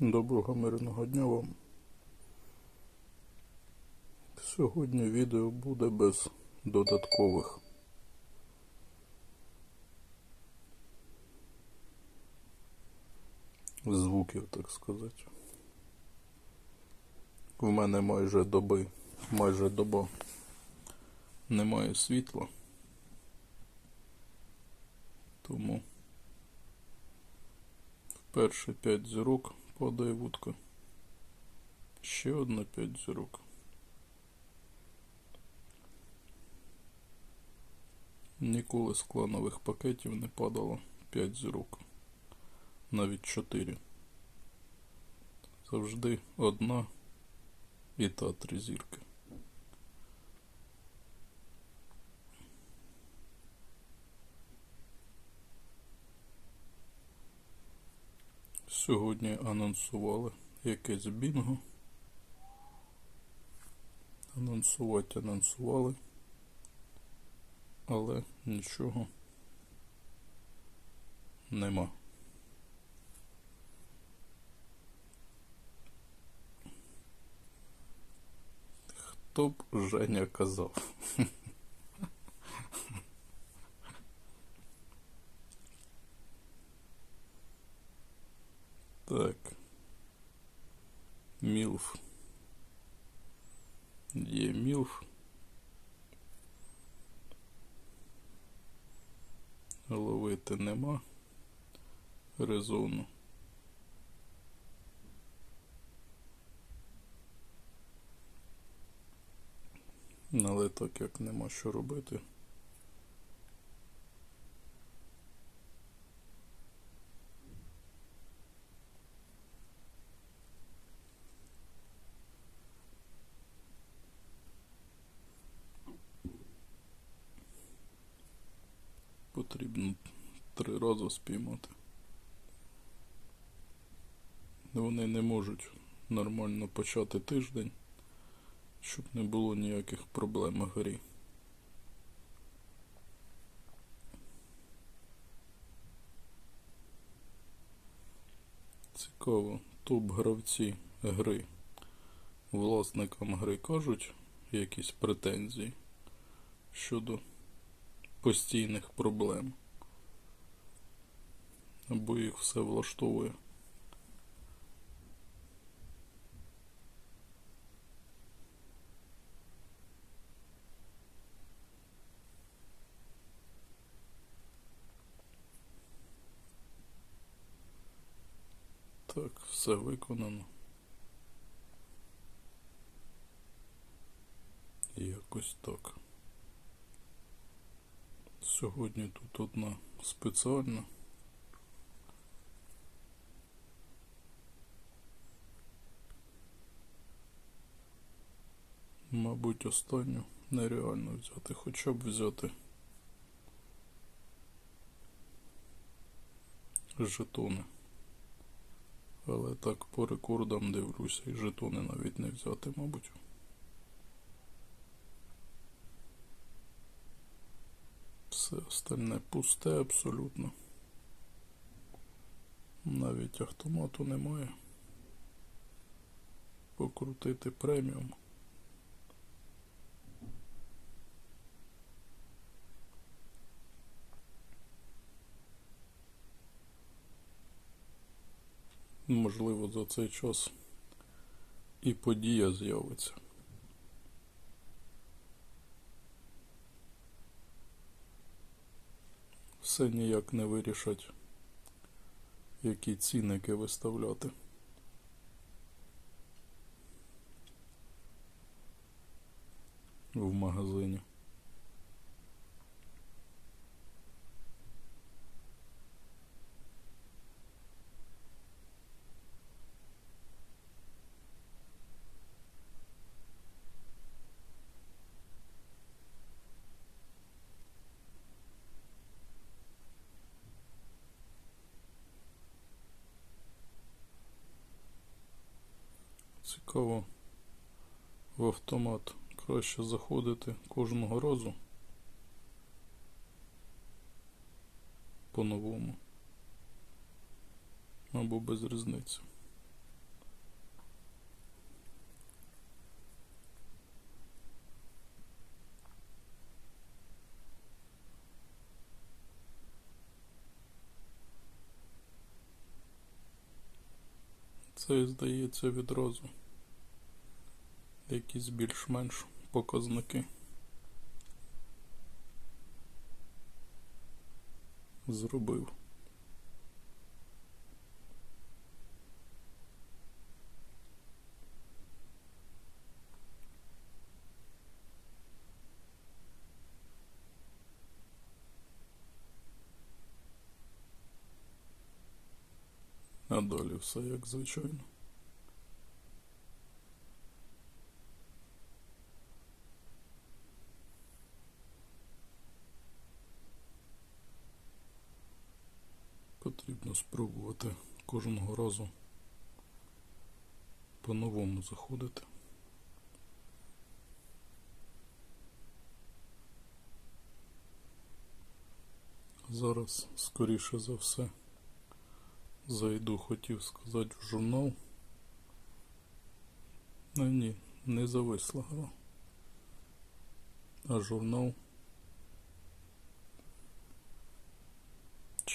Доброго мирного дня вам. Сьогодні відео буде без додаткових звуків, так сказати. В мене майже доби, майже доба немає світла. Тому вперше 5 зірок падає вудка. Ще одна п'ять зірок. Ніколи з кланових пакетів не падало 5 зірок. Навіть 4. Завжди одна і та три зірки. Сьогодні анонсували якесь бінго. Анонсувати анонсували, але нічого нема. Хто б Женя казав? Так. Мілф. Є мілф. Ловити нема резону. Але так як нема що робити. Потрібно три рази спіймати. Вони не можуть нормально почати тиждень, щоб не було ніяких проблем у грі. Цікаво, топ-гравці гри власникам гри кажуть якісь претензії щодо постійних проблем. Або їх все влаштовує. Так, все виконано. Якось так. Сьогодні тут одна спеціальна. Мабуть, останню нереально взяти, хоча б взяти жетони. Але так по рекордам дивлюся і жетони навіть не взяти, мабуть. Все остальне пусте абсолютно. Навіть автомату немає. Покрутити преміум. Можливо, за цей час і подія з'явиться. Все ніяк не вирішать, які цінники виставляти. В магазині. цікаво в автомат. Краще заходити кожного разу по-новому або без різниці. Це здається відразу. Якісь більш-менш показники. Зробив. А далі все як звичайно. Потрібно спробувати кожного разу по-новому заходити. Зараз, скоріше за все, зайду, хотів сказати, в журнал. А ні, не зависла гра. А журнал.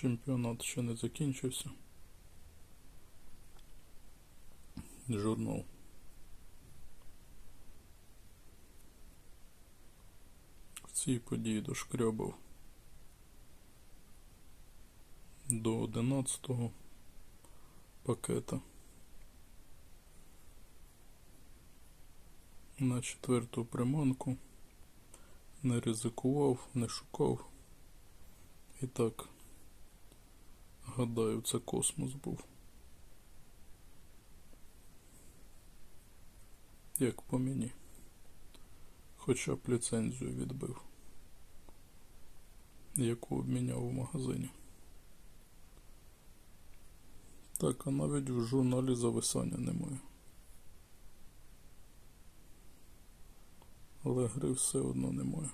Чемпіонат ще не закінчився. Журнал. В цій події дошкрябав до 11 пакета. На четверту приманку не ризикував, не шукав. І так, гадаю, це космос був. Як по мені. Хоча б ліцензію відбив, яку обміняв у магазині. Так, а навіть в журналі зависання немає. Але гри все одно немає.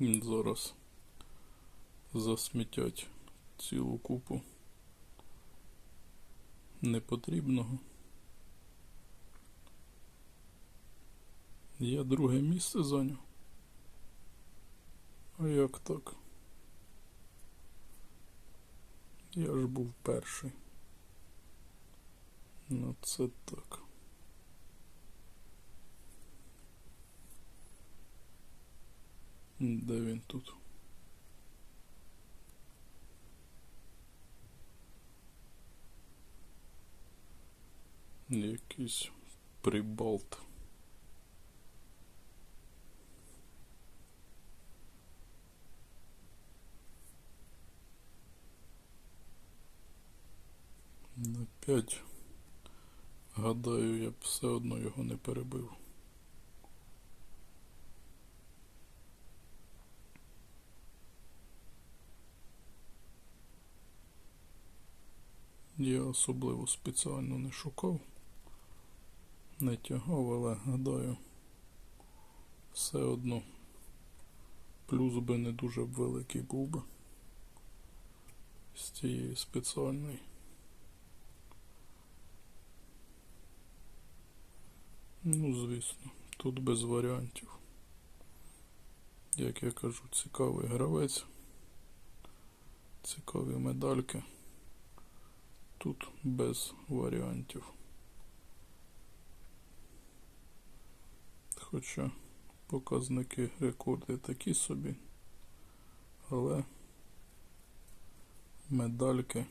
Зараз засмітять цілу купу непотрібного. Я друге місце зайняв. А як так? Я ж був перший. Ну це так. Де він тут? Якийсь прибалт. На 5. Гадаю, я б все одно його не перебив. Я особливо спеціально не шукав, не тягав, але гадаю, все одно плюс би не дуже великий був би з цієї спеціальної. Ну, звісно, тут без варіантів. Як я кажу, цікавий гравець, цікаві медальки. Тут без варіантів. Хоча показники рекорди такі собі, але медальки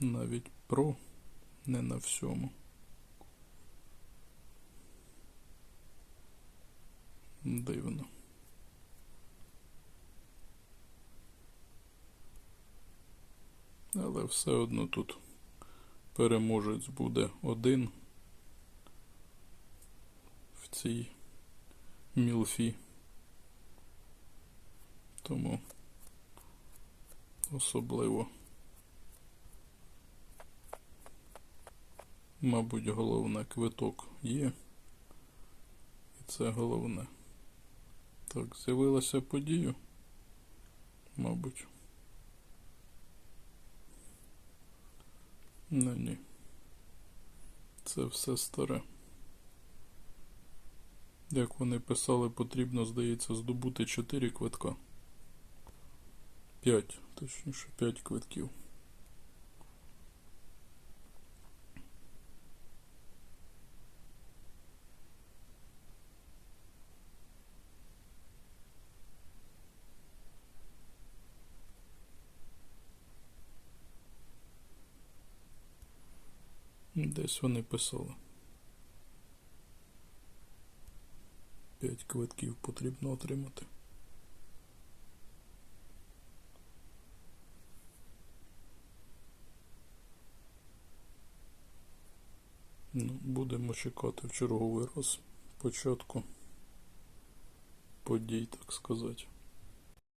навіть про не на всьому. Дивно. Але все одно тут переможець буде один цій мілфі. Тому особливо, мабуть, головне квиток є. І це головне. Так, з'явилася подія, мабуть. Ну ні. Це все старе. Як вони писали, потрібно, здається, здобути 4 квитка. 5, точніше 5 квитків. Десь вони писали. 5 квитків потрібно отримати. Ну, будемо чекати в черговий раз початку подій, так сказати.